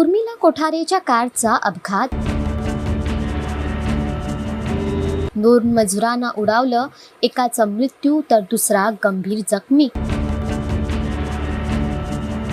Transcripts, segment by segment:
उर्मिला कोठारेच्या कारचा अपघात. दोन मजुरांना उडावलं एकाचा मृत्यू तर दुसरा गंभीर जखमी.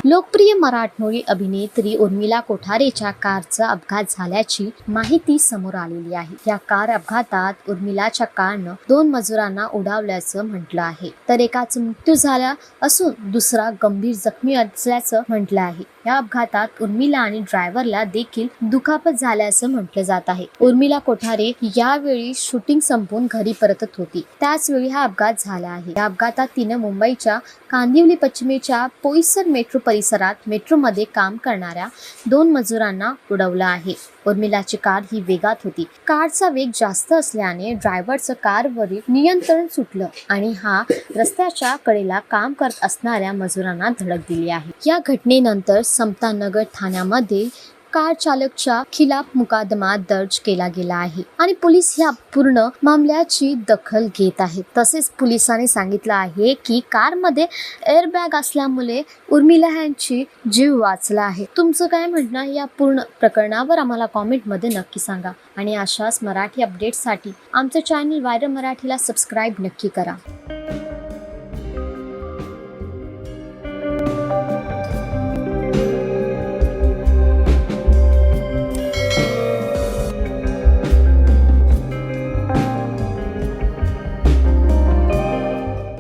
लोकप्रिय मराठमोळी अभिनेत्री उर्मिला कोठारेच्या कारचा अपघात झाल्याची माहिती समोर आलेली आहे. या कार अपघातात उर्मिलाच्या कारनं दोन मजुरांना उडावल्याचं म्हटलं आहे. तर एकाचा मृत्यू झाला असून दुसरा गंभीर जखमी असल्याचं म्हटलं आहे. या अपघातात उर्मिला आणि ड्रायव्हरला देखील दुखापत झाल्याचं म्हटलं जात आहे. उर्मिला कोठारे यावेळी शूटिंग संपवून घरी परतत होती. त्याचवेळी हा अपघात झाला आहे. या अपघातात तिनं मुंबईच्या कांदिवली पश्चिमेच्या पोईसर मेट्रो परिसरात मेट्रोमध्ये काम करणाऱ्या दोन मजुरांना उडवलं आहे. उर्मिलाची कार ही वेगात होती. कारचा वेग जास्त असल्याने ड्रायव्हरचं कारवरील नियंत्रण सुटलं आणि हा रस्त्याच्या कडेला काम करत असणाऱ्या मजुरांना धडक दिली आहे. या घटनेनंतर समतानगर ठाण्यामध्ये कार चालकच्या खिलाफ मुकादमा दर्ज केला गेला आहे आणि पोलीस ह्या पूर्ण मामल्याची दखल घेत आहेत. तसेच पोलिसांनी सांगितलं आहे की कारमध्ये एअरबॅग असल्यामुळे उर्मिला यांची जीव वाचला आहे. तुमचं काय म्हणणं या पूर्ण प्रकरणावर? आम्हाला कॉमेंटमध्ये नक्की सांगा आणि अशाच मराठी अपडेट्ससाठी आमचं चॅनल वायरल मराठीला सबस्क्राईब नक्की करा.